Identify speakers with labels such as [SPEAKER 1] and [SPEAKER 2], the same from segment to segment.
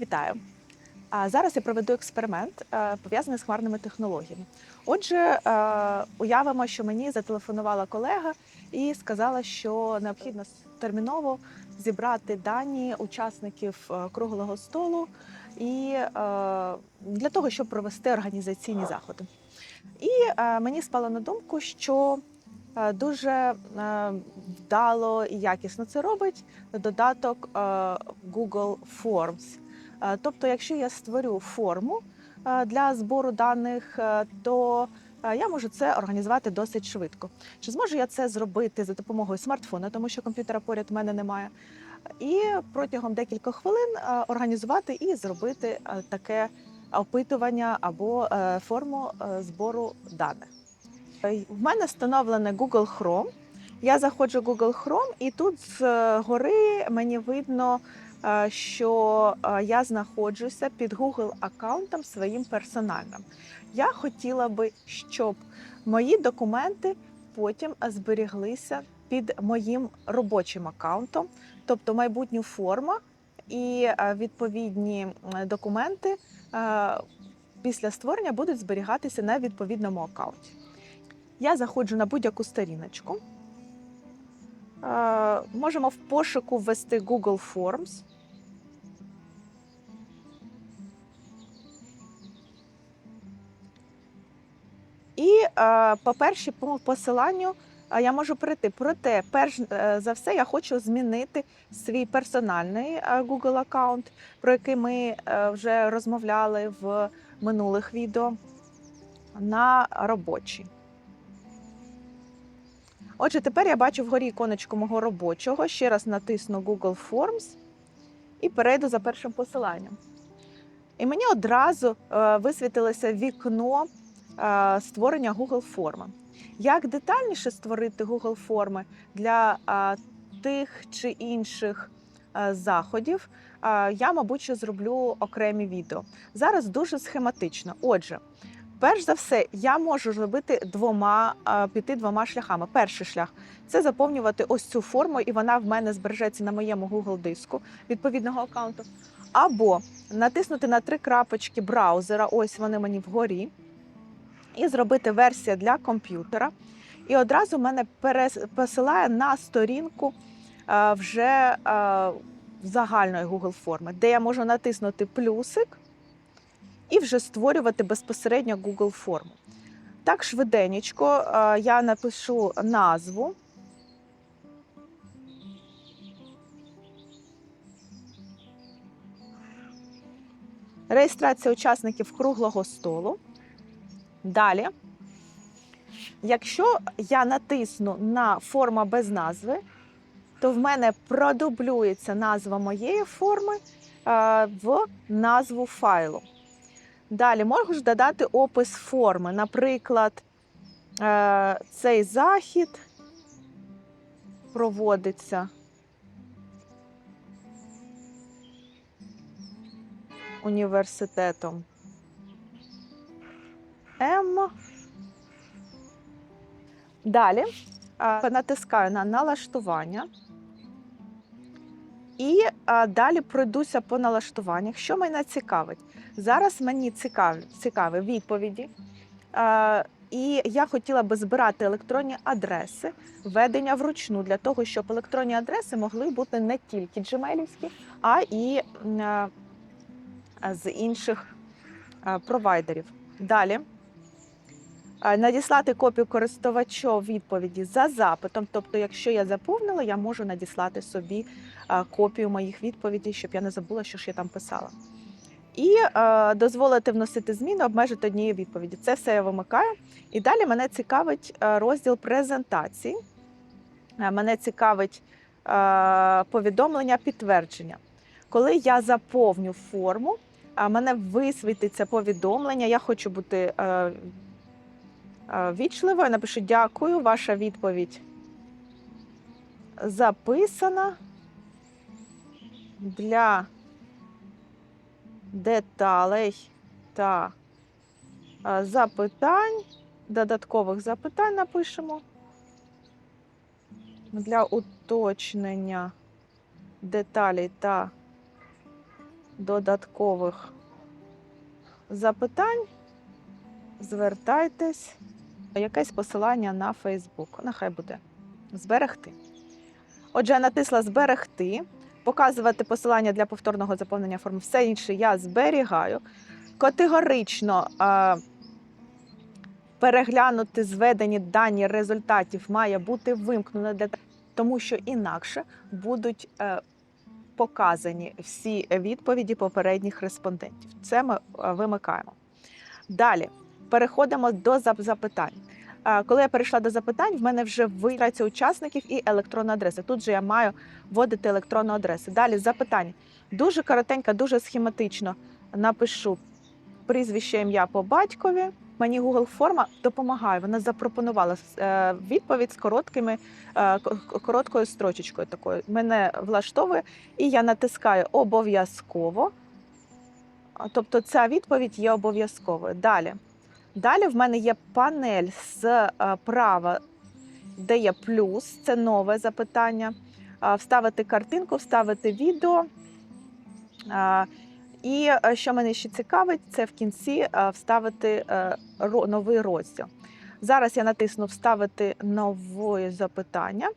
[SPEAKER 1] Вітаю! А зараз я проведу експеримент е, пов'язаний з хмарними технологіями. Отже, е, уявимо, що мені зателефонувала колега і сказала, що необхідно терміново зібрати дані учасників е, круглого столу і для того, щоб провести організаційні заходи. І мені спало на думку, що дуже вдало і якісно це робить додаток Google Forms. Е, Тобто, якщо я створю форму е, для збору даних, е, то я можу це організувати досить швидко. Чи зможу я це зробити за допомогою смартфона, тому що комп'ютера поряд в мене немає, і протягом декількох хвилин організувати і зробити таке опитування або форму збору даних. В мене встановлене Google Chrome. Я заходжу в Google Chrome, і тут згори мені видно що е, я знаходжуся під Google аккаунтом своїм персональним. Я хотіла би, щоб мої документи потім зберіглися під моїм робочим аккаунтом, тобто майбутню форму і е, відповідні документи е, після створення будуть зберігатися на відповідному аккаунті. Я заходжу на будь-яку сторіночку. Е, Можемо в пошуку ввести Google Forms. По першій по посиланню я можу перейти. Проте, перш е, за все, я хочу змінити свій персональний е, Google аккаунт, про який ми е, вже розмовляли в минулих відео, на робочий. Отже, тепер я бачу вгорі іконочку мого робочого. Ще раз натисну Google Forms і перейду за першим посиланням. І мені одразу висвітилося вікно створення Google форми. Як детальніше створити Google форми для е, тих чи інших е, заходів, е, я, мабуть, зроблю окремі відео. Зараз дуже схематично. Отже, перш за все, я можу зробити двома е, піти двома шляхами. Перший шлях це заповнювати ось цю форму, і вона в мене збережеться на моєму Google диску відповідного аккаунту. Або натиснути на три крапочки браузера, ось вони мені вгорі, і зробити версія для комп'ютера. І одразу мене посилає на сторінку е, вже е, загальної Google форми, де я можу натиснути плюсик і вже створювати безпосередньо Google форму. Так, швиденечко е, я напишу назву. Реєстрація учасників круглого столу. Далі, якщо я натисну на форма без назви, то в мене продублюється назва моєї форми е, в назву файлу. Далі можу додати опис форми. Наприклад, е, цей захід проводиться університетом М. Далі натискаю на налаштування. І далі пройдуся по налаштуваннях. Що мене цікавить? Зараз мені цікаві, цікаві відповіді. І я хотіла би збирати електронні адреси, введення вручну для того, щоб електронні адреси могли бути не тільки джемелівські, а і з інших провайдерів. Далі надіслати копію користувачу відповіді за запитом. Тобто, якщо я заповнила, я можу надіслати собі е, копію моїх відповідей, щоб я не забула, що ж я там писала. І е, дозволити вносити зміни, обмежити однією відповіді. Це все я вимикаю. І далі мене цікавить е, розділ презентації. Е, Мене цікавить е, повідомлення підтвердження. Коли я заповню форму, мене висвітиться повідомлення. Я хочу бути е, е, вічливою. Напишу дякую, ваша відповідь записана для деталей та е, запитань, додаткових запитань напишемо для уточнення деталей та додаткових запитань, звертайтесь. Якесь посилання на Фейсбук. Нехай буде. Зберегти. Отже, я натисла зберегти, показувати посилання для повторного заповнення форми. Все інше я зберігаю. Категорично а, переглянути зведені дані результатів має бути вимкнено для тому, що інакше будуть е, показані всі відповіді попередніх респондентів. Це ми е, вимикаємо. Далі переходимо до запитань. Коли я перейшла до запитань, в мене вже виявляється учасників і електронна адреса. Тут же я маю вводити електронну адресу. Далі запитання. Дуже коротенько, дуже схематично напишу прізвище, ім'я по батькові. Мені Google форма допомагає. Вона запропонувала е, відповідь з короткими е, короткою строчечкою. Такою мене влаштовує, і я натискаю обов'язково. Тобто ця відповідь є обов'язковою. Далі. Далі в мене є панель з е, права, де є плюс, це нове запитання. Вставити картинку, вставити відео. І е, що мене ще цікавить, це в кінці е, вставити е, новий розділ. Зараз я натисну Вставити нове запитання.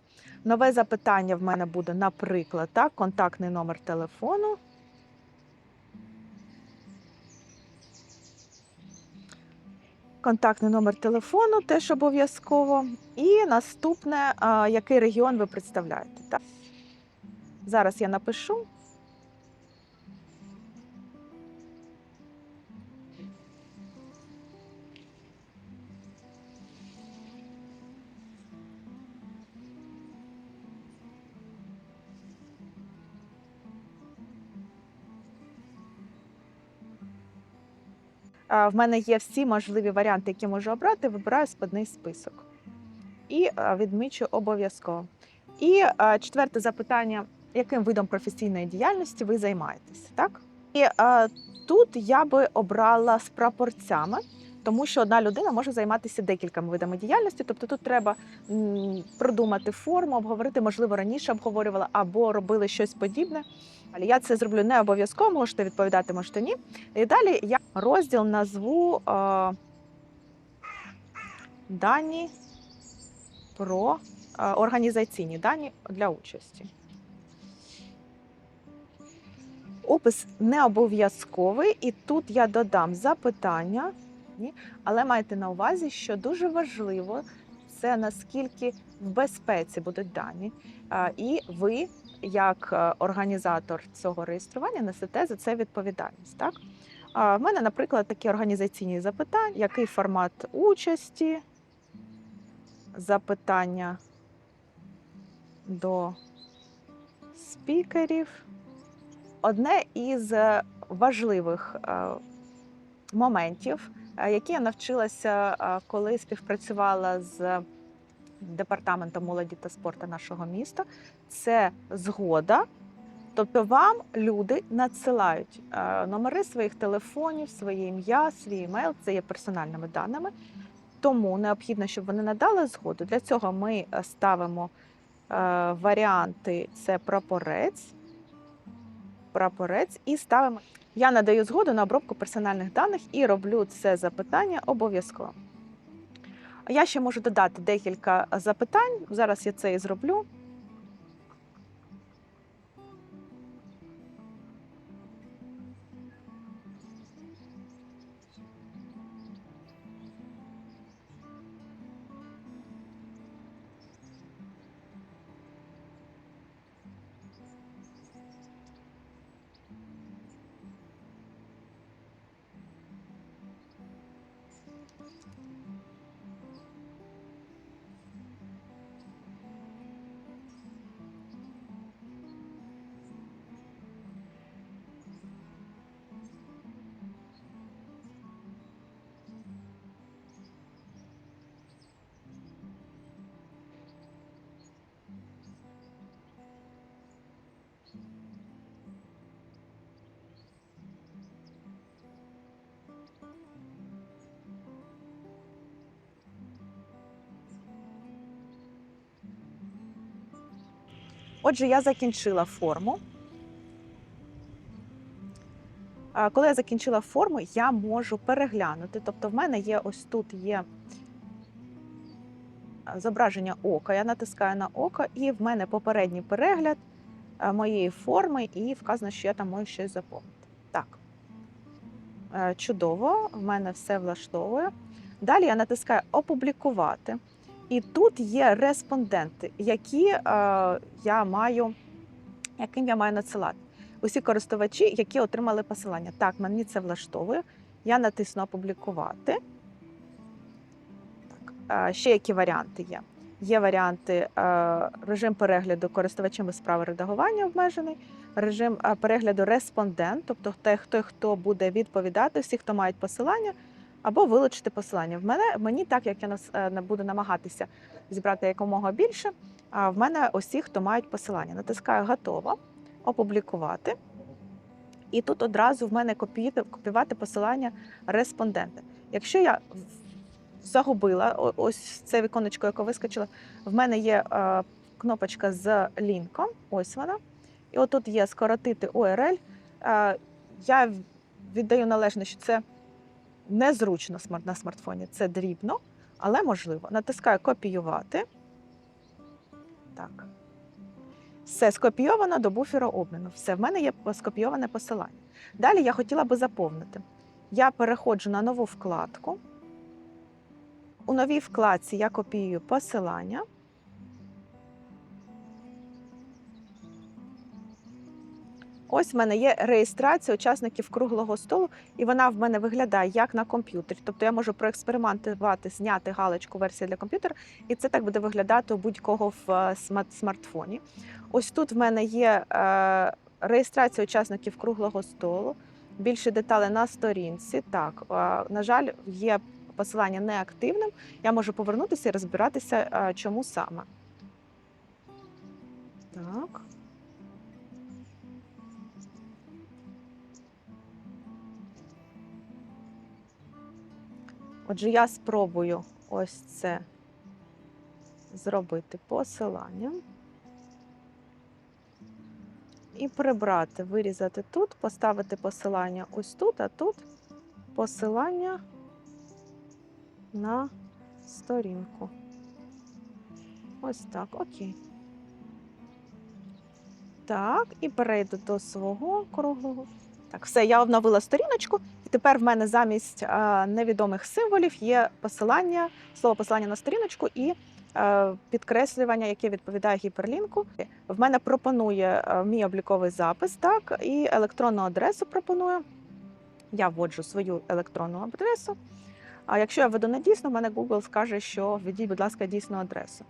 [SPEAKER 1] Нове запитання в мене буде, наприклад, так, контактний номер телефону. Контактний номер телефону теж обов'язково. І наступне, який регіон ви представляєте. Зараз я напишу. В мене є всі можливі варіанти, які можу обрати. Вибираю складний список і відмічу обов'язково. І четверте запитання: яким видом професійної діяльності ви займаєтесь? Так? І тут я би обрала з прапорцями, тому що одна людина може займатися декількома видами діяльності. Тобто тут треба продумати форму, обговорити, можливо, раніше обговорювала або робили щось подібне. Але я це зроблю не обов'язково, можете відповідати, можете ні. І далі я розділ назву е, дані про е, організаційні дані для участі. Опис не обов'язковий, і тут я додам запитання, ні, але майте на увазі, що дуже важливо це наскільки в безпеці будуть дані. І ви, як е, організатор цього реєстрування, несете за це відповідальність. Так? В мене, наприклад, такі організаційні запитання, який формат участі, запитання до спікерів. Одне із важливих е, моментів, які я навчилася, е, коли співпрацювала з департаментом молоді та спорту нашого міста, це згода. Тобто вам люди надсилають е, номери своїх телефонів, своє ім'я, свій емейл, це є персональними даними. Тому необхідно, щоб вони надали згоду. Для цього ми е, ставимо е, варіанти: це прапорець, прапорець і ставимо. Я надаю згоду на обробку персональних даних і роблю це запитання обов'язково. Я ще можу додати декілька запитань. Зараз я це і зроблю. Отже, я закінчила форму. Коли я закінчила форму, я можу переглянути. Тобто, в мене є ось тут є зображення ока. Я натискаю на око, і в мене попередній перегляд моєї форми, і вказано, що я там можу щось заповнити. Так. Е, Чудово, в мене все влаштовує. Далі я натискаю опублікувати. І тут є респонденти, які е, я маю, яким я маю надсилати. Усі користувачі, які отримали посилання. Так, мені це влаштовує. Я натисну опублікувати. Так, е, ще які варіанти є? Є варіанти е, режим перегляду користувачем без права редагування обмежений, режим е, перегляду респондент, тобто той, хто, хто буде відповідати, всі, хто мають посилання, або вилучити посилання. В мене мені, так як я нас е, буду намагатися зібрати якомога більше. А в мене усі, хто мають посилання. Натискаю готово, опублікувати. І тут одразу в мене копіювати, копіювати посилання респондента. Якщо я загубила ось це віконечко, яке вискочило, в мене є е, кнопочка з лінком, ось вона. І отут є скоротити URL. Е, я віддаю належне, що це незручно на смартфоні, це дрібно, але можливо. Натискаю копіювати. Так. Все скопійовано до буферу обміну. Все, в мене є скопійоване посилання. Далі я хотіла би заповнити. Я переходжу на нову вкладку. У новій вкладці я копіюю посилання. Ось в мене є реєстрація учасників круглого столу, і вона в мене виглядає як на комп'ютері. Тобто я можу проекспериментувати, зняти галочку версія для комп'ютера, і це так буде виглядати у будь-кого в е, смартфоні. Ось тут в мене є е, реєстрація учасників круглого столу. Більше деталей на сторінці. Так, е, на жаль, є посилання неактивним. Я можу повернутися і розбиратися, чому саме. Так. Отже, я спробую ось це зробити посиланням. І прибрати, вирізати тут, поставити посилання ось тут, а тут посилання на сторінку. Ось так, окей. Так, і перейду до свого круглого. Так, все, я обновила сторіночку, і тепер в мене замість е, невідомих символів є посилання, слово посилання на сторіночку і е, підкреслювання, яке відповідає гіперлінку. В мене пропонує е, мій обліковий запис, так, і електронну адресу пропонує. Я вводжу свою електронну адресу. А якщо я введу не дійсно, в мене Google скаже, що введіть, будь ласка, дійсну адресу.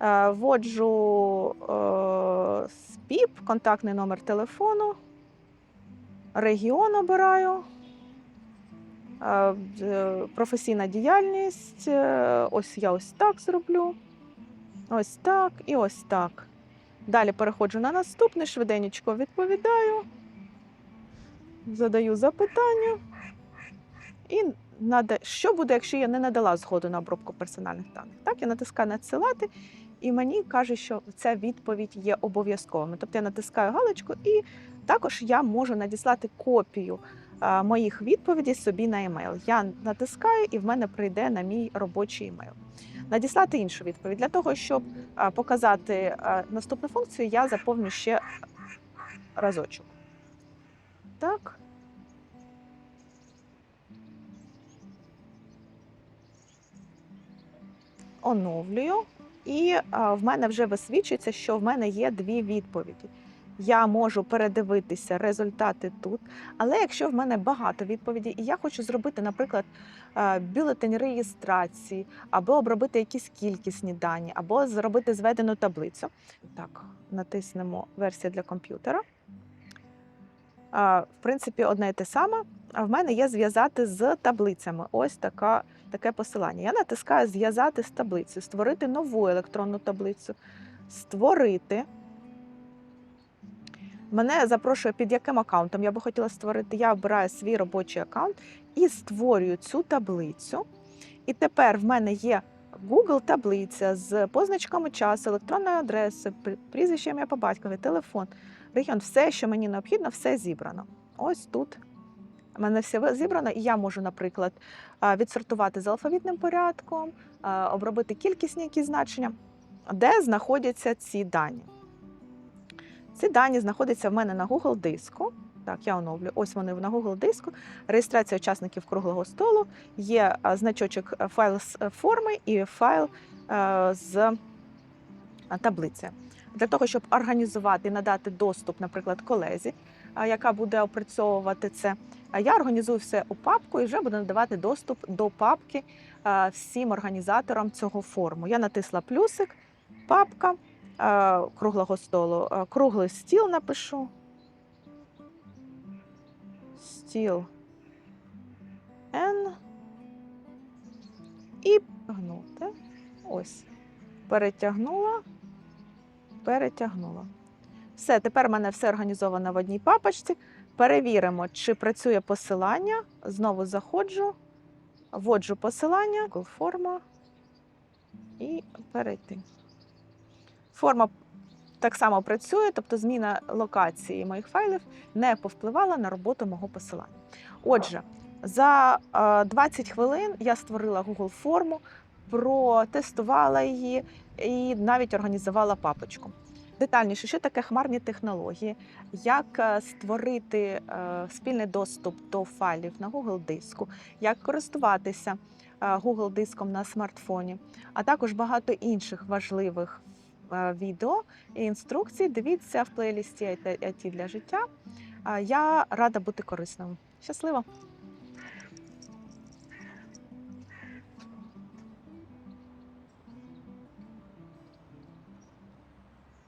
[SPEAKER 1] Е, Вводжу е, СПІП, контактний номер телефону, регіон обираю, е, е, професійна діяльність. е, Ось я ось так зроблю. Ось так і ось так. Далі переходжу на наступний, швиденько відповідаю, задаю запитання. І нада... що буде, якщо я не надала згоду на обробку персональних даних? Так, я натискаю надсилати, і мені каже, що ця відповідь є обов'язковою. Тобто я натискаю галочку, і також я можу надіслати копію моїх відповідей собі на емейл. Я натискаю, і в мене прийде на мій робочий емейл. Надіслати іншу відповідь. Для того, щоб показати наступну функцію, я заповню ще разочок. Так. Оновлюю. І в мене вже висвічується, що в мене є дві відповіді. Я можу передивитися результати тут. Але якщо в мене багато відповідей, і я хочу зробити, наприклад, е, бюлетень реєстрації, або обробити якісь кількісні дані, або зробити зведену таблицю. Так, натиснемо версія для комп'ютера. В принципі, одне і те саме. А в мене є зв'язати з таблицями. Ось така, таке посилання. Я натискаю зв'язати з таблицею, створити нову електронну таблицю, створити. Мене запрошує під яким аккаунтом я би хотіла створити. Я обираю свій робочий аккаунт і створюю цю таблицю. І тепер в мене є Google таблиця з позначками часу, електронною адресою, прі- прізвище ім'я по батькові, телефон, регіон, все, що мені необхідно, все зібрано. Ось тут У мене все зібрано, і я можу, наприклад, відсортувати за алфавітним порядком, обробити кількісні якісь значення, де знаходяться ці дані. Ці дані знаходяться в мене на Google диску. Так, я оновлю. Ось вони на Google диску. Реєстрація учасників круглого столу. Є значочок е, файл з е, форми і файл е, з таблиці. Для того, щоб організувати і надати доступ, наприклад, колезі, яка буде опрацьовувати це, я організую все у папку і вже буду надавати доступ до папки всім організаторам цього форуму. Я натисла плюсик, папка круглого столу, е, круглий стіл напишу. Стіл N. І гнути. Ось. Перетягнула. Перетягнула. Все, тепер в мене все організовано в одній папочці. Перевіримо, чи працює посилання. Знову заходжу, вводжу посилання, форма і перейти. Форма так само працює, тобто зміна локації моїх файлів не повпливала на роботу мого посилання. Отже, за е, 20 хвилин я створила Google форму, протестувала її і навіть організувала папочку. Детальніше, що таке хмарні технології, як е, створити е, спільний доступ до файлів на Google диску, як користуватися е, Google диском на смартфоні, а також багато інших важливих е, відео і інструкції. Дивіться в плейлісті IT для життя. Я рада бути корисною. Щасливо!